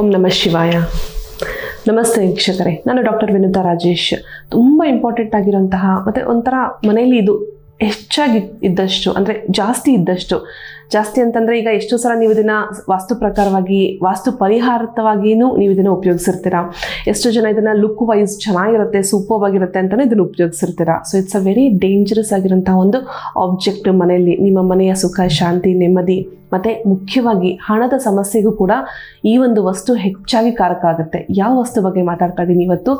ಓಂ ನಮಃ ಶಿವಾಯ. ನಮಸ್ತೆ ವೀಕ್ಷಕರೇ. ನಾನು ಡಾಕ್ಟರ್ ವಿನುತಾ ರಾಜೇಶ್. ತುಂಬ ಇಂಪಾರ್ಟೆಂಟ್ ಆಗಿರೋಂತಹ ಮತ್ತು ಒಂಥರ ಮನೆಯಲ್ಲಿ ಇದು ಹೆಚ್ಚಾಗಿ ಇದ್ದಷ್ಟು, ಅಂದರೆ ಜಾಸ್ತಿ ಇದ್ದಷ್ಟು, ಜಾಸ್ತಿ ಅಂತಂದರೆ ಈಗ ಎಷ್ಟೋ ಸಲ ನೀವು ಇದನ್ನು ವಾಸ್ತು ಪ್ರಕಾರವಾಗಿ, ವಾಸ್ತು ಪರಿಹಾರತವಾಗಿಯೂ ನೀವು ಇದನ್ನು ಉಪಯೋಗಿಸಿರ್ತೀರಾ? ಎಷ್ಟು ಜನ ಇದನ್ನು ಲುಕ್ ವೈಸ್ ಚೆನ್ನಾಗಿರುತ್ತೆ ಸೂಪರ್ ಆಗಿರುತ್ತೆ ಅಂತಲೇ ಇದನ್ನು ಉಪಯೋಗಿಸಿರ್ತೀರಾ? So it's a very dangerous ಆಗಿರೋಂಥ ಒಂದು ಆಬ್ಜೆಕ್ಟ್ ಮನೆಯಲ್ಲಿ. ನಿಮ್ಮ ಮನೆಯ ಸುಖ, ಶಾಂತಿ, ನೆಮ್ಮದಿ ಮತ್ತು ಮುಖ್ಯವಾಗಿ ಹಣದ ಸಮಸ್ಯೆಗೂ ಕೂಡ ಈ ಒಂದು ವಸ್ತು ಹೆಚ್ಚಾಗಿ ಕಾರಕ ಆಗುತ್ತೆ. ಯಾವ ವಸ್ತು ಬಗ್ಗೆ ಮಾತಾಡ್ತಾ ಇದ್ದೀನಿ ಇವತ್ತು?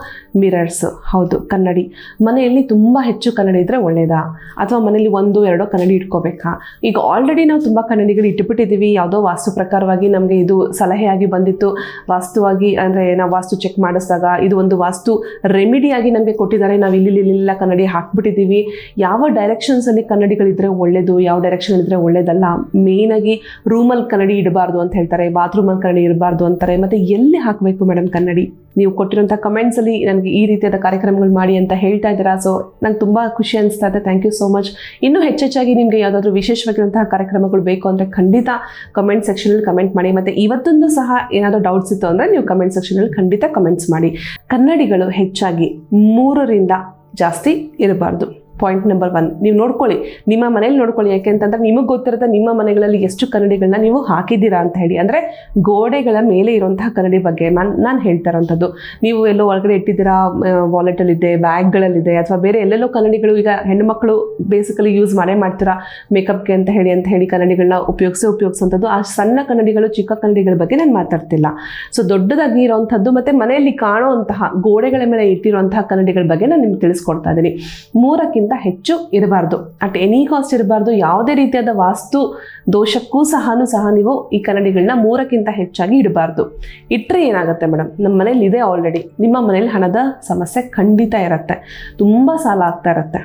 ಮಿರರ್ಸ್ ಹೌದು, ಕನ್ನಡಿ. ಮನೆಯಲ್ಲಿ ತುಂಬ ಹೆಚ್ಚು ಕನ್ನಡಿ ಇದ್ದರೆ ಒಳ್ಳೆಯದಾ ಅಥವಾ ಮನೆಯಲ್ಲಿ ಒಂದು, ಎರಡೋ ಕನ್ನಡಿ ಇಟ್ಕೋಬೇಕಾ? ಈಗ ಆಲ್ರೆಡಿ ನಾವು ತುಂಬ ಕನ್ನಡಿಗಳು ಇಟ್ಟುಬಿಟ್ಟಿದ್ದೀವಿ. ಯಾವುದೋ ವಾಸ್ತು ಪ್ರಕಾರವಾಗಿ ನಮಗೆ ಇದು ಸಲಹೆಯಾಗಿ ಬಂದಿತ್ತು. ವಾಸ್ತುವಾಗಿ ಅಂದರೆ ನಾವು ವಾಸ್ತು ಚೆಕ್ ಮಾಡಿಸಿದಾಗ ಇದು ಒಂದು ವಾಸ್ತು ರೆಮಿಡಿಯಾಗಿ ನಮಗೆ ಕೊಟ್ಟಿದ್ದಾರೆ. ನಾವು ಇಲ್ಲಿ ಇಲ್ಲಿಲ್ಲ ಕನ್ನಡಿ ಹಾಕ್ಬಿಟ್ಟಿದ್ದೀವಿ. ಯಾವ ಡೈರೆಕ್ಷನ್ಸಲ್ಲಿ ಕನ್ನಡಿಗಳಿದ್ದರೆ ಒಳ್ಳೆಯದು ಯಾವ ಡೈರೆಕ್ಷನ್ ಇದ್ದರೆ ಒಳ್ಳೆಯದಲ್ಲ ಮೇಯ್ನಾಗಿ ರೂಮಲ್ಲಿ ಕನ್ನಡಿ ಇಡಬಾರ್ದು ಅಂತ ಹೇಳ್ತಾರೆ, ಬಾತ್ರೂಮಲ್ಲಿ ಕನ್ನಡಿ ಇರಬಾರ್ದು ಅಂತಾರೆ, ಮತ್ತು ಎಲ್ಲಿ ಹಾಕಬೇಕು ಮೇಡಮ್ ಕನ್ನಡಿ? ನೀವು ಕೊಟ್ಟಿರೋಂಥ ಕಮೆಂಟ್ಸಲ್ಲಿ ನನಗೆ ಈ ರೀತಿಯಾದ ಕಾರ್ಯಕ್ರಮಗಳು ಮಾಡಿ ಅಂತ ಹೇಳ್ತಾ ಇದ್ದೀರಾ ಸೊ ನಂಗೆ ತುಂಬ ಖುಷಿ ಅನಿಸ್ತಾ ಇದೆ. ಥ್ಯಾಂಕ್ ಯು ಸೋ ಮಚ್ ಇನ್ನೂ ಹೆಚ್ಚೆಚ್ಚಾಗಿ ನಿಮಗೆ ಯಾವುದಾದ್ರೂ ವಿಶೇಷವಾಗಿರುವಂತಹ ಕಾರ್ಯಕ್ರಮಗಳು ಬೇಕು ಅಂದರೆ ಖಂಡಿತ ಕಮೆಂಟ್ ಸೆಕ್ಷನಲ್ಲಿ ಕಮೆಂಟ್ ಮಾಡಿ, ಮತ್ತು ಇವತ್ತೊಂದು ಸಹ ಏನಾದರೂ ಡೌಟ್ಸ್ ಇತ್ತು ಅಂದರೆ ನೀವು ಕಮೆಂಟ್ ಸೆಕ್ಷನಲ್ಲಿ ಖಂಡಿತ ಕಮೆಂಟ್ಸ್ ಮಾಡಿ. ಕನ್ನಡಿಗಳು ಹೆಚ್ಚಾಗಿ ಮೂರರಿಂದ ಜಾಸ್ತಿ ಇರಬಾರ್ದು. ಪಾಯಿಂಟ್ ನಂಬರ್ ಒನ್ ನೀವು ನೋಡ್ಕೊಳ್ಳಿ, ನಿಮ್ಮ ಮನೇಲಿ ನೋಡ್ಕೊಳ್ಳಿ, ಯಾಕೆ ಅಂತಂದ್ರೆ ನಿಮಗೆ ಗೊತ್ತಿರುತ್ತೆ ನಿಮ್ಮ ಮನೆಗಳಲ್ಲಿ ಎಷ್ಟು ಕನ್ನಡಿಗಳನ್ನ ನೀವು ಹಾಕಿದ್ದೀರಾ ಅಂತ ಹೇಳಿ. ಅಂದರೆ ಗೋಡೆಗಳ ಮೇಲೆ ಇರುವಂತಹ ಕನ್ನಡಿ ಬಗ್ಗೆ ನಾನು ನಾನು ಹೇಳ್ತಾ ಇರೋಂಥದ್ದು. ನೀವು ಎಲ್ಲೋ ಒಳಗಡೆ ಇಟ್ಟಿದ್ದೀರಾ ವಾಲೆಟಲ್ಲಿದೆ ಬ್ಯಾಗ್ಗಳಲ್ಲಿದೆ ಅಥವಾ ಬೇರೆ ಎಲ್ಲೆಲ್ಲೋ ಕನ್ನಡಿಗಳು ಈಗ ಹೆಣ್ಣುಮಕ್ಕಳು ಬೇಸಿಕಲಿ ಯೂಸ್ ಮಾಡೇ ಮಾಡ್ತೀರಾ ಮೇಕಪ್ಗೆ ಅಂತ ಹೇಳಿ ಅಂತ ಹೇಳಿ ಕನ್ನಡಿಗಳನ್ನ ಉಪಯೋಗಿಸಿ ಉಪಯೋಗಿಸುವಂಥದ್ದು ಆ ಸಣ್ಣ ಕನ್ನಡಿಗಳು, ಚಿಕ್ಕ ಕನ್ನಡಿಗಳ ಬಗ್ಗೆ ನಾನು ಮಾತಾಡ್ತಿಲ್ಲ. ಸೊ ದೊಡ್ಡದಾಗಿ ಇರೋವಂಥದ್ದು ಮತ್ತು ಮನೆಯಲ್ಲಿ ಕಾಣುವಂತಹ ಗೋಡೆಗಳ ಮೇಲೆ ಇಟ್ಟಿರುವಂತಹ ಕನ್ನಡಿಗಳ ಬಗ್ಗೆ ನಾನು ನಿಮ್ಗೆ ತಿಳಿಸ್ಕೊಡ್ತಾ ಇದ್ದೀನಿ. ಮೂರಕ್ಕಿಂತ ಹೆಚ್ಚು ಇರಬಾರ್ದು. ಅಟ್ ಎನಿ ಕಾಸ್ಟ್ ಇರಬಾರ್ದು. ಯಾವುದೇ ರೀತಿಯಾದ ವಾಸ್ತು ದೋಷಕ್ಕೂ ಸಹ ಸಹ ನೀವು ಈ ಕನ್ನಡಿಗಳನ್ನ ಮೂರಕ್ಕಿಂತ ಹೆಚ್ಚಾಗಿ ಇಡಬಾರ್ದು. ಇಟ್ಟರೆ ಏನಾಗುತ್ತೆ ಮೇಡಮ್ ನಮ್ಮ ಮನೇಲಿ ಇದೆ ಆಲ್ರೆಡಿ ನಿಮ್ಮ ಮನೇಲಿ ಹಣದ ಸಮಸ್ಯೆ ಖಂಡಿತ ಇರುತ್ತೆ. ತುಂಬ ಸಾಲ ಆಗ್ತಾ ಇರುತ್ತೆ.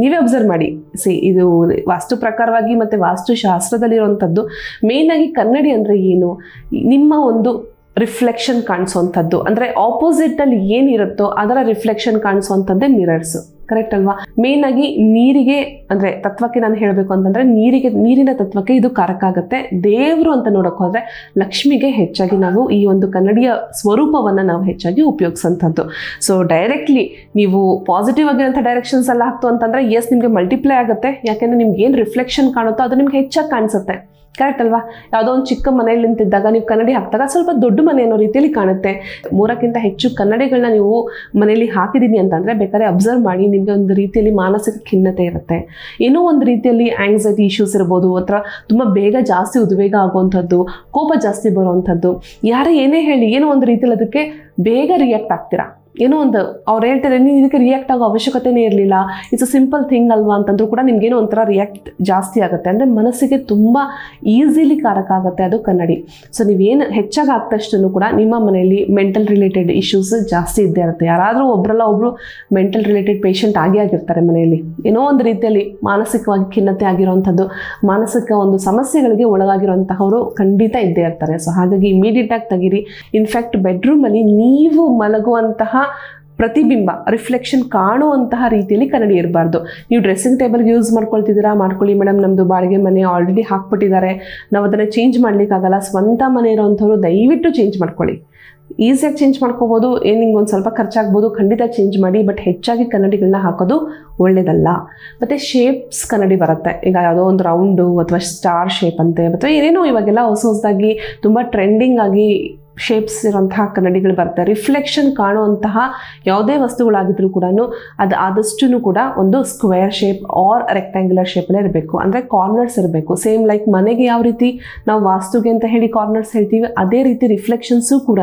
ನೀವೇ ಅಬ್ಸರ್ವ್ ಮಾಡಿ. ಸಿ ಇದು ವಾಸ್ತು ಪ್ರಕಾರವಾಗಿ ಮತ್ತು ವಾಸ್ತುಶಾಸ್ತ್ರದಲ್ಲಿರುವಂಥದ್ದು ಆಗಿ ಕನ್ನಡಿ ಅಂದರೆ ಏನು? ನಿಮ್ಮ ಒಂದು ರಿಫ್ಲೆಕ್ಷನ್ ಕಾಣಿಸೋವಂಥದ್ದು ಅಂದರೆ ಆಪೋಸಿಟಲ್ಲಿ ಏನಿರುತ್ತೋ ಅದರ ರಿಫ್ಲೆಕ್ಷನ್ ಕಾಣಿಸುವಂಥದ್ದೇ ಮಿರರ್ಸು ಕರೆಕ್ಟ್ ಅಲ್ವಾ? ಮೇನ್ ಆಗಿ ನೀರಿಗೆ, ಅಂದರೆ ತತ್ವಕ್ಕೆ ನಾನು ಹೇಳಬೇಕು ಅಂತಂದರೆ ನೀರಿಗೆ, ನೀರಿನ ತತ್ವಕ್ಕೆ ಇದು ಕಾರಕ ಆಗುತ್ತೆ. ದೇವರು ಅಂತ ನೋಡೋಕೆ ಲಕ್ಷ್ಮಿಗೆ ಹೆಚ್ಚಾಗಿ ನಾವು ಈ ಒಂದು ಕನ್ನಡಿಯ ಸ್ವರೂಪವನ್ನು ನಾವು ಹೆಚ್ಚಾಗಿ ಉಪಯೋಗಿಸೋಂಥದ್ದು. ಸೊ ಡೈರೆಕ್ಟ್ಲಿ ನೀವು ಪಾಸಿಟಿವ್ ಆಗಿರೋಂಥ ಡೈರೆಕ್ಷನ್ಸ್ ಎಲ್ಲ ಹಾಕ್ತು ಅಂತಂದರೆ ಎಸ್ ನಿಮಗೆ ಮಲ್ಟಿಪ್ಲೈ ಆಗುತ್ತೆ. ಯಾಕೆಂದರೆ ನಿಮ್ಗೆ ಏನು ರಿಫ್ಲೆಕ್ಷನ್ ಕಾಣುತ್ತೋ ಅದು ನಿಮ್ಗೆ ಹೆಚ್ಚಾಗಿ ಕಾಣಿಸುತ್ತೆ. ಕರೆಕ್ಟ್ ಅಲ್ವಾ? ಯಾವುದೋ ಒಂದು ಚಿಕ್ಕ ಮನೆಯಲ್ಲಿ ನಿಂತಿದ್ದಾಗ ನೀವು ಕನ್ನಡಿ ಹಾಕಿದಾಗ ಸ್ವಲ್ಪ ದೊಡ್ಡ ಮನೆ ಅನ್ನೋ ರೀತಿಯಲ್ಲಿ ಕಾಣುತ್ತೆ. ಮೂರಕ್ಕಿಂತ ಹೆಚ್ಚು ಕನ್ನಡಿಗಳನ್ನ ನೀವು ಮನೆಯಲ್ಲಿ ಹಾಕಿದ್ದೀನಿ ಅಂತಂದರೆ ಬೇಕಾದ್ರೆ ಅಬ್ಸರ್ವ್ ಮಾಡಿ ನಿಮಗೆ ಒಂದು ರೀತಿಯಲ್ಲಿ ಮಾನಸಿಕ ಖಿನ್ನತೆ ಇರುತ್ತೆ. ಏನೋ ಒಂದು ರೀತಿಯಲ್ಲಿ ಆಂಗ್ಸೈಟಿ ಇಶ್ಯೂಸ್ ಇರ್ಬೋದು, ಅಥವಾ ತುಂಬ ಬೇಗ ಜಾಸ್ತಿ ಉದ್ವೇಗ ಆಗುವಂಥದ್ದು, ಕೋಪ ಜಾಸ್ತಿ ಬರುವಂಥದ್ದು, ಯಾರೇ ಏನೇ ಹೇಳಿ ಏನೋ ಒಂದು ರೀತಿಯಲ್ಲಿ ಅದಕ್ಕೆ ಬೇಗ ರಿಯಾಕ್ಟ್ ಆಗ್ತೀರಾ? ಏನೋ ಒಂದು ಅವ್ರು ಹೇಳ್ತಾರೆ ನೀವು ಇದಕ್ಕೆ ರಿಯಾಕ್ಟ್ ಆಗೋ ಅವಶ್ಯಕತೆನೇ ಇರಲಿಲ್ಲ ಇಟ್ಸ್ ಅ ಸಿಂಪಲ್ ಥಿಂಗ್ ಅಲ್ವಾ ಅಂತಂದ್ರೂ ಕೂಡ ನಿಮ್ಗೇನೋ ಒಂಥರ ರಿಯಾಕ್ಟ್ ಜಾಸ್ತಿ ಆಗುತ್ತೆ. ಅಂದರೆ ಮನಸ್ಸಿಗೆ ತುಂಬ ಈಸಿಲಿ ಕಾರಕ ಆಗುತ್ತೆ ಅದು ಕನ್ನಡಿ. ಸೊ ನೀವೇನು ಹೆಚ್ಚಾಗಿ ಆಗ್ತಷ್ಟು ಕೂಡ ನಿಮ್ಮ ಮನೆಯಲ್ಲಿ ಮೆಂಟಲ್ ರಿಲೇಟೆಡ್ ಇಶ್ಯೂಸ್ ಜಾಸ್ತಿ ಇದ್ದೇ ಇರುತ್ತೆ. ಯಾರಾದರೂ ಒಬ್ಬರಲ್ಲ ಒಬ್ಬರು ಮೆಂಟಲ್ ರಿಲೇಟೆಡ್ ಪೇಷಂಟ್ ಆಗೇ ಆಗಿರ್ತಾರೆ ಮನೆಯಲ್ಲಿ. ಏನೋ ಒಂದು ರೀತಿಯಲ್ಲಿ ಮಾನಸಿಕವಾಗಿ ಖಿನ್ನತೆ ಆಗಿರುವಂಥದ್ದು ಮಾನಸಿಕ ಒಂದು ಸಮಸ್ಯೆಗಳಿಗೆ ಒಳಗಾಗಿರುವಂತಹವರು ಖಂಡಿತ ಇದ್ದೇ ಇರ್ತಾರೆ. ಸೊ ಹಾಗಾಗಿ ಇಮಿಡಿಯೇಟಾಗಿ ತೆಗೀರಿ. ಇನ್ಫ್ಯಾಕ್ಟ್ ಬೆಡ್ರೂಮಲ್ಲಿ ನೀವು ಮಲಗುವಂತಹ ಪ್ರತಿಬಿಂಬ ರಿಫ್ಲೆಕ್ಷನ್ ಕಾಣುವಂತಹ ರೀತಿಯಲ್ಲಿ ಕನ್ನಡಿ ಇರಬಾರ್ದು. ನೀವು ಡ್ರೆಸ್ಸಿಂಗ್ ಟೇಬಲ್ಗೆ ಯೂಸ್ ಮಾಡ್ಕೊಳ್ತಿದ್ದೀರಾ, ಮಾಡ್ಕೊಳ್ಳಿ ಮೇಡಮ್ ನಮ್ಮದು ಬಾಡಿಗೆ ಮನೆ ಆಲ್ರೆಡಿ ಹಾಕ್ಬಿಟ್ಟಿದ್ದಾರೆ. ನಾವು ಅದನ್ನು ಚೇಂಜ್ ಮಾಡಲಿಕ್ಕಾಗಲ್ಲ, ಸ್ವಂತ ಮನೆ ಇರೋವಂಥವ್ರು ದಯವಿಟ್ಟು ಚೇಂಜ್ ಮಾಡ್ಕೊಳ್ಳಿ. ಈಸಿಯಾಗಿ ಚೇಂಜ್ ಮಾಡ್ಕೋಬೋದು, ಏನು ನಿಮ್ಗೆ ಒಂದು ಸ್ವಲ್ಪ ಖರ್ಚಾಗ್ಬೋದು, ಖಂಡಿತ ಚೇಂಜ್ ಮಾಡಿ ಬಟ್ ಹೆಚ್ಚಾಗಿ ಕನ್ನಡಿಗಳನ್ನ ಹಾಕೋದು ಒಳ್ಳೆಯದಲ್ಲ ಮತ್ತು ಶೇಪ್ಸ್ ಕನ್ನಡಿ ಬರುತ್ತೆ. ಈಗ ಯಾವುದೋ ಒಂದು ರೌಂಡು ಅಥವಾ ಸ್ಟಾರ್ ಶೇಪ್ ಅಂತೆ ಅಥವಾ ಏನೇನೋ ಇವಾಗೆಲ್ಲ ಹೊಸ ಹೊಸದಾಗಿ ತುಂಬ ಟ್ರೆಂಡಿಂಗ್ ಆಗಿ ಶೇಪ್ಸ್ ಇರುವಂತಹ ಕನ್ನಡಿಗಳು ಬರುತ್ತೆ ರಿಫ್ಲೆಕ್ಷನ್ ಕಾಣುವಂತಹ ಯಾವುದೇ ವಸ್ತುಗಳಾಗಿದ್ರೂ ಕೂಡ ಅದು ಆದಷ್ಟು ಕೂಡ ಒಂದು ಸ್ಕ್ವೇರ್ ಶೇಪ್ ಆರ್ ರೆಕ್ಟ್ಯಾಂಗ್ಯುಲರ್ ಶೇಪಲ್ಲೇ ಇರಬೇಕು. ಅಂದರೆ ಕಾರ್ನರ್ಸ್ ಇರಬೇಕು. ಸೇಮ್ ಲೈಕ್ ಮನೆಗೆ ಯಾವ ರೀತಿ ನಾವು ವಾಸ್ತುಗೆ ಅಂತ ಹೇಳಿ ಕಾರ್ನರ್ಸ್ ಹೇಳ್ತೀವಿ, ಅದೇ ರೀತಿ ರಿಫ್ಲೆಕ್ಷನ್ಸು ಕೂಡ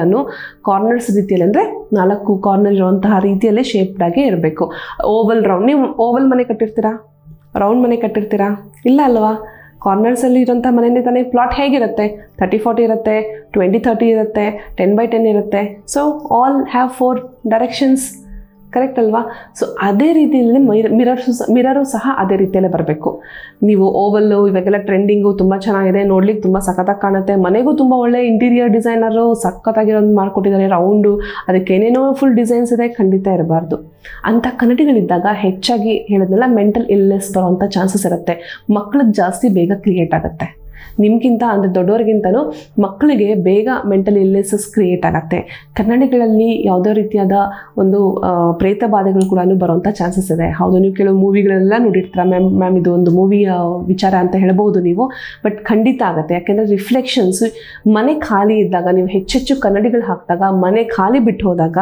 ಕಾರ್ನರ್ಸ್ ರೀತಿಯಲ್ಲಿ ಅಂದರೆ ನಾಲ್ಕು ಕಾರ್ನರ್ ಇರುವಂತಹ ರೀತಿಯಲ್ಲೇ ಶೇಪ್ಡಾಗೆ ಇರಬೇಕು. ಓವಲ್ ರೌಂಡ್ ನೀವು ಓವಲ್ ಮನೆ ಕಟ್ಟಿರ್ತೀರಾ? ರೌಂಡ್ ಮನೆ ಕಟ್ಟಿರ್ತೀರಾ? ಇಲ್ಲ ಅಲ್ವಾ? ಕಾರ್ನರ್ಸಲ್ಲಿ ಇರೋಂಥ ಮನೆಯೇ ತಾನೇ ಪ್ಲಾಟ್ ಹೇಗಿರುತ್ತೆ? ತರ್ಟಿ ಫಾರ್ಟಿ ಇರುತ್ತೆ ಟ್ವೆಂಟಿ ತರ್ಟಿ ಇರುತ್ತೆ ಟೆನ್ ಬೈ ಟೆನ್ ಇರುತ್ತೆ. So all have four directions correct ಅಲ್ವಾ? ಸೊ ಅದೇ ರೀತಿಯಲ್ಲಿ ಮಿರರ್ಸು ಮಿರರು ಸಹ ಅದೇ ರೀತಿಯಲ್ಲೇ ಬರಬೇಕು. ನೀವು ಓವಲ್ಲು ಇವಾಗೆಲ್ಲ ಟ್ರೆಂಡಿಂಗು ತುಂಬ ಚೆನ್ನಾಗಿದೆ, ನೋಡ್ಲಿಕ್ಕೆ ತುಂಬ ಸಖತ್ತಾಗಿ ಕಾಣುತ್ತೆ. ಮನೆಗೂ ತುಂಬ ಒಳ್ಳೆ ಇಂಟೀರಿಯರ್ ಡಿಸೈನರು ಸಖತ್ತಾಗಿರೋದು ಮಾಡಿಕೊಟ್ಟಿದ್ದಾರೆ ರೌಂಡು ಅದಕ್ಕೆ ಏನೇನೋ ಫುಲ್ ಡಿಸೈನ್ಸ್ ಇದೆ, ಖಂಡಿತ ಇರಬಾರ್ದು. ಅಂಥ ಕನ್ನಡಿಗಳಿದ್ದಾಗ ಹೆಚ್ಚಾಗಿ ಹೇಳೋದೆಲ್ಲ ಮೆಂಟಲ್ ಇಲ್ನೆಸ್ ಬರೋವಂಥ ಚಾನ್ಸಸ್ ಇರುತ್ತೆ. ಮಕ್ಕಳು ಜಾಸ್ತಿ ಬೇಗ ಕ್ರಿಯೇಟ್ ಆಗುತ್ತೆ. ನಿಮ್ಗಿಂತ ಅಂದರೆ ದೊಡ್ಡವ್ರಿಗಿಂತಲೂ ಮಕ್ಕಳಿಗೆ ಬೇಗ ಮೆಂಟಲ್ ಇಲ್ನೆಸಸ್ ಕ್ರಿಯೇಟ್ ಆಗುತ್ತೆ. ಕನ್ನಡಿಗಳಲ್ಲಿ ಯಾವುದೋ ರೀತಿಯಾದ ಒಂದು ಪ್ರೇತ ಬಾಧೆಗಳು ಕೂಡ ಬರುವಂಥ ಚಾನ್ಸಸ್ ಇದೆ. ಹೌದು, ನೀವು ಕೆಲವು ಮೂವಿಗಳೆಲ್ಲ ನೋಡಿರ್ತೀರ ಮ್ಯಾಮ್? ಮ್ಯಾಮ್, ಇದು ಒಂದು ಮೂವಿ ವಿಚಾರ ಅಂತ ಹೇಳ್ಬೋದು ನೀವು. ಬಟ್ ಖಂಡಿತ ಆಗುತ್ತೆ. ಯಾಕೆಂದರೆ ರಿಫ್ಲೆಕ್ಷನ್ಸ್ ಮನೆ ಖಾಲಿ ಇದ್ದಾಗ, ನೀವು ಹೆಚ್ಚೆಚ್ಚು ಕನ್ನಡಿಗಳು ಹಾಕಿದಾಗ, ಮನೆ ಖಾಲಿ ಬಿಟ್ಟು ಹೋದಾಗ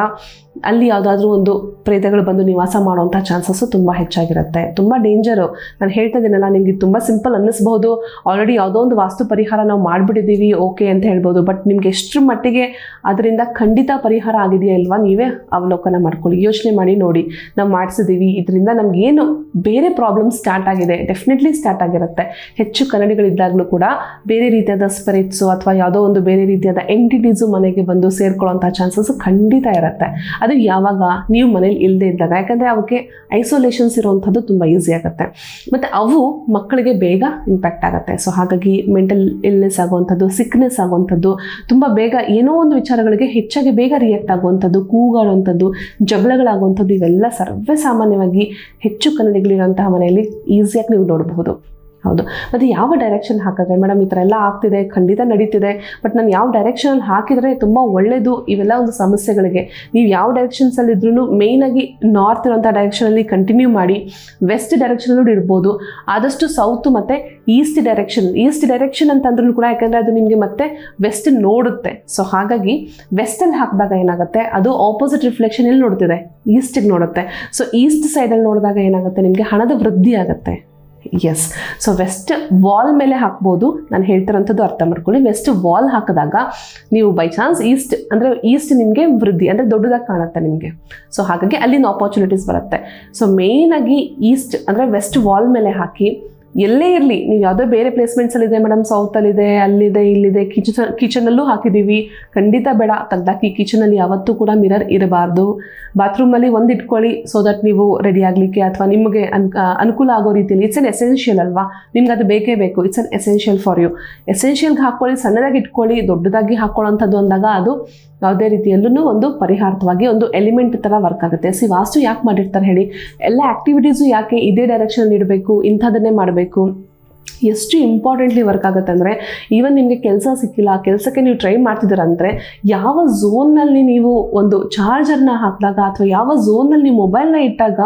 ಅಲ್ಲಿ ಯಾವುದಾದ್ರೂ ಒಂದು ಪ್ರೇತಗಳು ಬಂದು ನಿವಾಸ ಮಾಡುವಂಥ ಚಾನ್ಸಸ್ಸು ತುಂಬ ಹೆಚ್ಚಾಗಿರುತ್ತೆ. ತುಂಬ ಡೇಂಜರು ನಾನು ಹೇಳ್ತಾ ಇದ್ದೀನಲ್ಲ ನಿಮಗೆ ತುಂಬ ಸಿಂಪಲ್ ಅನ್ನಿಸ್ಬೋದು ಆಲ್ರೆಡಿ ಯಾವುದೋ ಒಂದು ವಾಸ್ತು ಪರಿಹಾರ ನಾವು ಮಾಡಿಬಿಟ್ಟಿದ್ದೀವಿ ಓಕೆ ಅಂತ ಹೇಳ್ಬೋದು. ಬಟ್ ನಿಮ್ಗೆ ಎಷ್ಟರ ಮಟ್ಟಿಗೆ ಅದರಿಂದ ಖಂಡಿತ ಪರಿಹಾರ ಆಗಿದೆಯಾ ಇಲ್ವಾ, ನೀವೇ ಅವಲೋಕನ ಮಾಡ್ಕೊಳ್ಳಿ. ಯೋಚನೆ ಮಾಡಿ ನೋಡಿ. ನಾವು ಮಾಡಿಸಿದ್ದೀವಿ, ಇದರಿಂದ ನಮಗೇನು ಬೇರೆ ಪ್ರಾಬ್ಲಮ್ ಸ್ಟಾರ್ಟ್ ಆಗಿದೆ ಡೆಫಿನೆಟ್ಲಿ ಸ್ಟಾರ್ಟ್ ಆಗಿರುತ್ತೆ. ಹೆಚ್ಚು ಕನ್ನಡಿಗಳಿದ್ದಾಗಲೂ ಕೂಡ ಬೇರೆ ರೀತಿಯಾದ ಸ್ಪಿರಿಟ್ಸು ಅಥವಾ ಯಾವುದೋ ಒಂದು ಬೇರೆ ರೀತಿಯಾದ ಎಂಟಿಟೀಸು ಮನೆಗೆ ಬಂದು ಸೇರ್ಕೊಳ್ಳೋಂಥ ಚಾನ್ಸಸ್ಸು ಖಂಡಿತ ಇರುತ್ತೆ. ಅದು ಯಾವಾಗ ನೀವು ಮನೇಲಿ ಇಲ್ಲದೆ ಇದ್ದಾಗ. ಯಾಕಂದರೆ ಅವಕ್ಕೆ ಐಸೋಲೇಷನ್ಸ್ ಇರುವಂಥದ್ದು ತುಂಬ ಈಸಿ ಆಗುತ್ತೆ. ಮತ್ತು ಅವು ಮಕ್ಕಳಿಗೆ ಬೇಗ ಇಂಪ್ಯಾಕ್ಟ್ ಆಗುತ್ತೆ. ಸೊ ಹಾಗಾಗಿ ಮೆಂಟಲ್ ಇಲ್ನೆಸ್ ಆಗುವಂಥದ್ದು ಸಿಕ್ನೆಸ್ ಆಗುವಂಥದ್ದು, ತುಂಬ ಬೇಗ ಏನೋ ಒಂದು ವಿಚಾರಗಳಿಗೆ ಹೆಚ್ಚಾಗಿ ಬೇಗ ರಿಯಾಕ್ಟ್ ಆಗುವಂಥದ್ದು, ಕೂಗಾಡುವಂಥದ್ದು, ಜಗಳಗಳಾಗುವಂಥದ್ದು, ಇವೆಲ್ಲ ಸರ್ವೇ ಸಾಮಾನ್ಯವಾಗಿ ಹೆಚ್ಚು ಕನ್ನಡಿಗಳಿರುವಂತಹ ಮನೆಯಲ್ಲಿ ಈಸಿಯಾಗಿ ನೀವು ನೋಡಬಹುದು. ಹೌದು. ಮತ್ತು ಯಾವ ಡೈರೆಕ್ಷನ್ ಹಾಕಿದ್ರೆ? ಮೇಡಮ್ ಈ ಥರ ಎಲ್ಲ ಆಗ್ತಿದೆ, ಖಂಡಿತ ನಡೀತಿದೆ ಬಟ್ ನಾನು ಯಾವ ಡೈರೆಕ್ಷನಲ್ಲಿ ಹಾಕಿದರೆ ತುಂಬ ಒಳ್ಳೆಯದು ಇವೆಲ್ಲ ಒಂದು ಸಮಸ್ಯೆಗಳಿಗೆ. ನೀವು ಯಾವ ಡೈರೆಕ್ಷನ್ಸಲ್ಲಿ ಇದ್ರೂ ಮೇಯ್ನಾಗಿ ನಾರ್ತ್ ಇರುವಂಥ ಡೈರೆಕ್ಷನಲ್ಲಿ ಕಂಟಿನ್ಯೂ ಮಾಡಿ ವೆಸ್ಟ್ ಡೈರೆಕ್ಷನಲ್ಲೂ ಇರ್ಬೋದು. ಆದಷ್ಟು ಸೌತ್ ಮತ್ತು ಈಸ್ಟ್ ಡೈರೆಕ್ಷನ್ ಈಸ್ಟ್ ಡೈರೆಕ್ಷನ್ ಅಂತಂದ್ರೂ ಕೂಡ ಯಾಕಂದರೆ ಅದು ನಿಮಗೆ ಮತ್ತೆ ವೆಸ್ಟ್ ನೋಡುತ್ತೆ. ಸೊ ಹಾಗಾಗಿ ವೆಸ್ಟಲ್ಲಿ ಹಾಕಿದಾಗ ಏನಾಗುತ್ತೆ? ಅದು ಆಪೋಸಿಟ್ ರಿಫ್ಲೆಕ್ಷನ್ ಎಲ್ಲಿ ನೋಡ್ತಿದೆ ಈಸ್ಟಿಗೆ ನೋಡುತ್ತೆ. ಸೊ ಈಸ್ಟ್ ಸೈಡಲ್ಲಿ ನೋಡಿದಾಗ ಏನಾಗುತ್ತೆ? ನಿಮಗೆ ಹಣದ ವೃದ್ಧಿ ಆಗುತ್ತೆ. ಎಸ್ ಸೊ ವೆಸ್ಟ್ ವಾಲ್ ಮೇಲೆ ಹಾಕ್ಬೋದು. ನಾನು ಹೇಳ್ತಿರೋಂಥದ್ದು ಅರ್ಥ ಮಾಡ್ಕೊಳ್ಳಿ. ವೆಸ್ಟ್ ವಾಲ್ ಹಾಕಿದಾಗ ನೀವು ಬೈ ಚಾನ್ಸ್ ಈಸ್ಟ್ ಅಂದರೆ ಈಸ್ಟ್ ನಿಮಗೆ ವೃದ್ಧಿ, ಅಂದರೆ ದೊಡ್ಡದಾಗಿ ಕಾಣುತ್ತೆ ನಿಮಗೆ. ಸೊ ಹಾಗಾಗಿ ಅಲ್ಲಿನ ಆಪರ್ಚುನಿಟೀಸ್ ಬರುತ್ತೆ. ಸೊ ಮೇಯ್ನಾಗಿ ಈಸ್ಟ್ ಅಂದರೆ ವೆಸ್ಟ್ ವಾಲ್ ಮೇಲೆ ಹಾಕಿ ಎಲ್ಲೇ ಇರಲಿ, ನೀವು ಯಾವುದೋ ಬೇರೆ ಪ್ಲೇಸ್ಮೆಂಟ್ಸಲ್ಲಿದೆ ಮೇಡಮ್ ಸೌತಲ್ಲಿದೆ ಅಲ್ಲಿದೆ ಇಲ್ಲಿದೆ ಕಿಚನ್ ಕಿಚನಲ್ಲೂ ಹಾಕಿದ್ದೀವಿ. ಖಂಡಿತ ಬೇಡ ತೆಗ್ದಾಕಿ ಕಿಚನಲ್ಲಿ ಯಾವತ್ತೂ ಕೂಡ ಮಿರರ್ ಇರಬಾರ್ದು. ಬಾತ್ರೂಮಲ್ಲಿ ಒಂದು ಇಟ್ಕೊಳ್ಳಿ ಸೊ ದಟ್ ನೀವು ರೆಡಿ ಆಗಲಿಕ್ಕೆ ಅಥವಾ ನಿಮಗೆ ಅನ್ ಅನುಕೂಲ ಆಗೋ ರೀತಿಯಲ್ಲಿ. ಇಟ್ಸ್ ಎನ್ ಎಸೆನ್ಷಿಯಲ್ ಅಲ್ವಾ? ನಿಮ್ಗೆ ಅದು ಬೇಕೇ ಬೇಕು. It's an essential for you ಎಸೆನ್ಷಿಯಲ್ಗೆ ಹಾಕ್ಕೊಳ್ಳಿ, ಸಣ್ಣದಾಗಿ ಇಟ್ಕೊಳ್ಳಿ, ದೊಡ್ಡದಾಗಿ ಹಾಕ್ಕೊಳ್ಳೋಂಥದ್ದು ಅಂದಾಗ ಅದು ಯಾವುದೇ ರೀತಿಯಲ್ಲೂ ಒಂದು ಪರಿಹಾರವಾಗಿ ಒಂದು ಎಲಿಮೆಂಟ್ ಥರ ವರ್ಕ್ ಆಗುತ್ತೆ. ಸಿ ವಾಸ್ತು ಯಾಕೆ ಮಾಡಿರ್ತಾರೆ ಹೇಳಿ? ಎಲ್ಲ ಆ್ಯಕ್ಟಿವಿಟೀಸು ಯಾಕೆ ಇದೇ ಡೈರೆಕ್ಷನಲ್ಲಿ ಇಡಬೇಕು? ಇಂಥದ್ದನ್ನೇ ಮಾಡಬೇಕು. ಎಷ್ಟು ಇಂಪಾರ್ಟೆಂಟ್ಲಿ ವರ್ಕ್ ಆಗುತ್ತೆ ಅಂದರೆ ಈವನ್ ನಿಮಗೆ ಕೆಲಸ ಸಿಕ್ಕಿಲ್ಲ, ಕೆಲಸಕ್ಕೆ ನೀವು ಟ್ರೈ ಮಾಡ್ತಿದ್ದೀರ ಅಂದರೆ ಯಾವ ಝೋನ್ನಲ್ಲಿ ನೀವು ಒಂದು ಚಾರ್ಜರ್ನ ಹಾಕಿದಾಗ ಅಥವಾ ಯಾವ ಝೋನ್ನಲ್ಲಿ ನೀವು ಮೊಬೈಲ್ನ ಇಟ್ಟಾಗ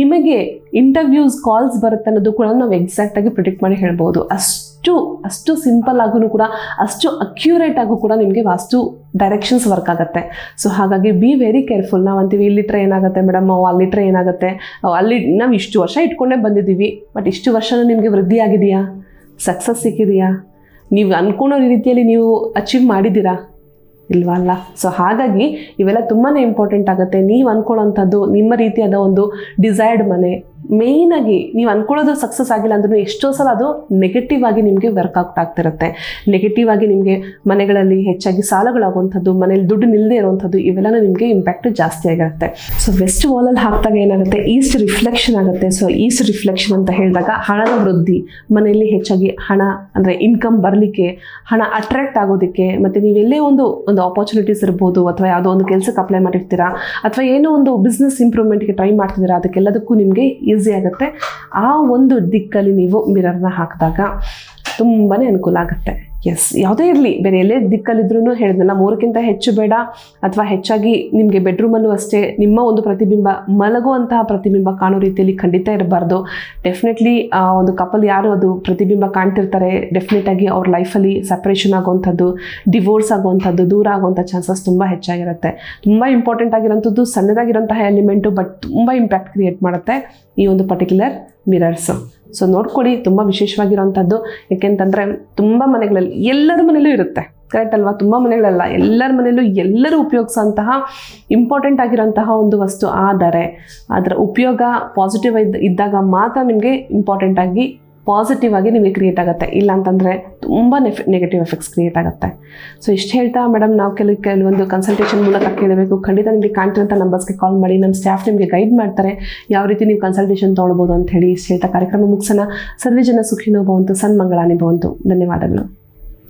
ನಿಮಗೆ ಇಂಟರ್ವ್ಯೂಸ್ ಕಾಲ್ಸ್ ಬರುತ್ತೆ ಅನ್ನೋದು ಕೂಡ ನಾವು ಎಕ್ಸಾಕ್ಟಾಗಿ ಪ್ರಿಡಿಕ್ಟ್ ಮಾಡಿ ಹೇಳ್ಬೋದು. ಅಷ್ಟು ಅಷ್ಟು ಅಷ್ಟು ಸಿಂಪಲ್ ಆಗೂ ಕೂಡ, ಅಷ್ಟು ಅಕ್ಯುರೇಟ್ ಆಗೂ ಕೂಡ ನಿಮಗೆ ವಾಸ್ತು ಡೈರೆಕ್ಷನ್ಸ್ ವರ್ಕ್ ಆಗುತ್ತೆ. ಸೊ ಹಾಗಾಗಿ ಬಿ ವೆರಿ ಕೇರ್ಫುಲ್ ನಾವು ಅಂತೀವಿ ಇಲ್ಲಿಟ್ರೆ ಏನಾಗುತ್ತೆ ಮೇಡಮ್ ಅಲ್ಲಿಟ್ರೆ ಏನಾಗುತ್ತೆ ಅಲ್ಲಿ ನಾವು ಇಷ್ಟು ವರ್ಷ ಇಟ್ಕೊಂಡೇ ಬಂದಿದ್ದೀವಿ ಬಟ್ ಇಷ್ಟು ವರ್ಷನೂ ನಿಮಗೆ ವೃದ್ಧಿ ಆಗಿದೆಯಾ ಸಕ್ಸಸ್ ಸಿಕ್ಕಿದೆಯಾ? ನೀವು ಅಂದ್ಕೊಳ್ಳೋ ರೀತಿಯಲ್ಲಿ ನೀವು ಅಚೀವ್ ಮಾಡಿದ್ದೀರಾ? ಇಲ್ವಾ ಅಲ್ಲ? ಸೊ ಹಾಗಾಗಿ ಇವೆಲ್ಲ ತುಂಬಾ ಇಂಪಾರ್ಟೆಂಟ್ ಆಗುತ್ತೆ. ನೀವು ಅಂದ್ಕೊಳ್ಳೋಂಥದ್ದು ನಿಮ್ಮ ರೀತಿಯಾದ ಒಂದು ಡಿಸೈರ್ಡ್ ಮನೆ ಮೇಯ್ನಾಗಿ ನೀವು ಅನ್ಕೊಳ್ಳೋದು ಸಕ್ಸಸ್ ಆಗಿಲ್ಲ ಅಂದ್ರೂ ಎಷ್ಟೋ ಸಲ ಅದು ನೆಗೆಟಿವ್ ಆಗಿ ನಿಮಗೆ ವರ್ಕೌಟ್ ಆಗ್ತಿರುತ್ತೆ. ನೆಗೆಟಿವ್ ಆಗಿ ನಿಮಗೆ ಮನೆಗಳಲ್ಲಿ ಹೆಚ್ಚಾಗಿ ಸಾಲಗಳಾಗುವಂಥದ್ದು ಮನೇಲಿ ದುಡ್ಡು ನಿಲ್ಲದೆ ಇರುವಂಥದ್ದು, ಇವೆಲ್ಲನೂ ನಿಮಗೆ ಇಂಪ್ಯಾಕ್ಟ್ ಜಾಸ್ತಿ ಆಗಿರುತ್ತೆ. ಸೊ ವೆಸ್ಟ್ ವಾಲಲ್ಲಿ ಹಾಕಿದಾಗ ಏನಾಗುತ್ತೆ? ಈಸ್ಟ್ ರಿಫ್ಲೆಕ್ಷನ್ ಆಗುತ್ತೆ. ಸೊ ಈಸ್ಟ್ ರಿಫ್ಲೆಕ್ಷನ್ ಅಂತ ಹೇಳಿದಾಗ ಹಣದ ವೃದ್ಧಿ, ಮನೆಯಲ್ಲಿ ಹೆಚ್ಚಾಗಿ ಹಣ ಅಂದರೆ ಇನ್ಕಮ್ ಬರಲಿಕ್ಕೆ, ಹಣ ಅಟ್ರಾಕ್ಟ್ ಆಗೋದಕ್ಕೆ, ಮತ್ತು ನೀವೆಲ್ಲೇ ಒಂದು ಒಂದು ಆಪರ್ಚುನಿಟೀಸ್ ಇರ್ಬೋದು, ಅಥವಾ ಯಾವುದೋ ಒಂದು ಕೆಲಸಕ್ಕೆ ಅಪ್ಲೈ ಮಾಡಿರ್ತೀರಾ, ಅಥವಾ ಏನೋ ಒಂದು ಬಿಸ್ನೆಸ್ ಇಂಪ್ರೂವ್ಮೆಂಟ್ಗೆ ಟ್ರೈ ಮಾಡ್ತಿದ್ದೀರಾ, ಅದಕ್ಕೆಲ್ಲದಕ್ಕೂ ನಿಮಗೆ ಈಸಿ ಆಗುತ್ತೆ. ಆ ಒಂದು ದಿಕ್ಕಲ್ಲಿ ನೀವು ಮಿರರ್ನ ಹಾಕಿದಾಗ ತುಂಬಾ ಅನುಕೂಲ ಆಗುತ್ತೆ. ಎಸ್ ಯಾವುದೇ ಇರಲಿ, ಬೇರೆ ಎಲ್ಲೇ ದಿಕ್ಕಲ್ಲಿದ್ರೂ ಹೇಳಿದ್ನಲ್ಲ, ಮೂರಕ್ಕಿಂತ ಹೆಚ್ಚು ಬೇಡ ಅಥವಾ ಹೆಚ್ಚಾಗಿ ನಿಮಗೆ ಬೆಡ್ರೂಮಲ್ಲೂ ಅಷ್ಟೇ ನಿಮ್ಮ ಒಂದು ಪ್ರತಿಬಿಂಬ, ಮಲಗುವಂತಹ ಪ್ರತಿಬಿಂಬ ಕಾಣೋ ರೀತಿಯಲ್ಲಿ ಖಂಡಿತ ಇರಬಾರ್ದು. ಡೆಫಿನೆಟ್ಲಿ ಒಂದು ಕಪಲ್ ಯಾರು ಅದು ಪ್ರತಿಬಿಂಬ ಕಾಣ್ತಿರ್ತಾರೆ ಡೆಫಿನೆಟಾಗಿ ಅವ್ರ ಲೈಫಲ್ಲಿ ಸಪ್ರೇಷನ್ ಆಗುವಂಥದ್ದು ಡಿವೋರ್ಸ್ ಆಗುವಂಥದ್ದು, ದೂರ ಆಗುವಂಥ ಚಾನ್ಸಸ್ ತುಂಬ ಹೆಚ್ಚಾಗಿರುತ್ತೆ. ತುಂಬ ಇಂಪಾರ್ಟೆಂಟ್ ಆಗಿರೋಂಥದ್ದು, ಸಣ್ಣದಾಗಿರೋಂತಹ ಎಲಿಮೆಂಟು ಬಟ್ ತುಂಬ ಇಂಪ್ಯಾಕ್ಟ್ ಕ್ರಿಯೇಟ್ ಮಾಡುತ್ತೆ ಈ ಒಂದು ಪರ್ಟಿಕ್ಯುಲರ್ ಮಿರರ್ಸು ಸೊ ನೋಡ್ಕೊಳ್ಳಿ, ತುಂಬ ವಿಶೇಷವಾಗಿರುವಂಥದ್ದು ಯಾಕೆಂತಂದರೆ, ತುಂಬ ಮನೆಗಳಲ್ಲಿ ಎಲ್ಲರ ಮನೇಲೂ ಇರುತ್ತೆ. ಕರೆಕ್ಟ್ ಅಲ್ವಾ? ತುಂಬ ಮನೆಗಳಲ್ಲ, ಎಲ್ಲರ ಮನೆಯಲ್ಲೂ ಎಲ್ಲರೂ ಉಪಯೋಗಿಸೋಂತಹ ಇಂಪಾರ್ಟೆಂಟ್ ಆಗಿರೋಂತಹ ಒಂದು ವಸ್ತು ಆದರೆ, ಅದರ ಉಪಯೋಗ ಪಾಸಿಟಿವ್ ಇದ್ದ ಇದ್ದಾಗ ಮಾತ್ರ ನಿಮಗೆ ಇಂಪಾರ್ಟೆಂಟ್ ಆಗಿ ಪಾಸಿಟಿವ್ ಆಗಿ ನಿಮಗೆ ಕ್ರಿಯೇಟ್ ಆಗುತ್ತೆ. ಇಲ್ಲ ಅಂತಂದರೆ ತುಂಬ ನೆಫ್ ನೆಗೆಟಿವ್ ಎಫೆಕ್ಟ್ಸ್ ಕ್ರಿಯೇಟ್ ಆಗುತ್ತೆ. ಸೊ ಇಷ್ಟು ಹೇಳ್ತಾ ಮೇಡಮ್ ನಾವು ಕೆಲವು ಕೆಲವೊಂದು ಕನ್ಸಲ್ಟೇಷನ್ ಮೂಲಕ ಕೇಳಬೇಕು. ಖಂಡಿತ ನಿಮಗೆ ಕಾಣ್ತಿರೋಂಥ ನಂಬರ್ಸ್ಗೆ ಕಾಲ್ ಮಾಡಿ. ನಮ್ಮ ಸ್ಟಾಫ್ ನಿಮಗೆ ಗೈಡ್ ಮಾಡ್ತಾರೆ. ಯಾವ ರೀತಿ ನೀವು ಕನ್ಸಲ್ಟೇಷನ್ ತೊಗೊಳ್ಬೋದು ಅಂತ ಹೇಳಿ ಇಷ್ಟು ಹೇಳ್ತಾ ಕಾರ್ಯಕ್ರಮ ಮುಗಿಸೋಣ. ಸರ್ವೇ ಜನ ಸುಖಿನೋ ಭವಂತು, ಸನ್ಮಂಗಳಾನಿ ಭವಂತು. ಧನ್ಯವಾದಗಳು.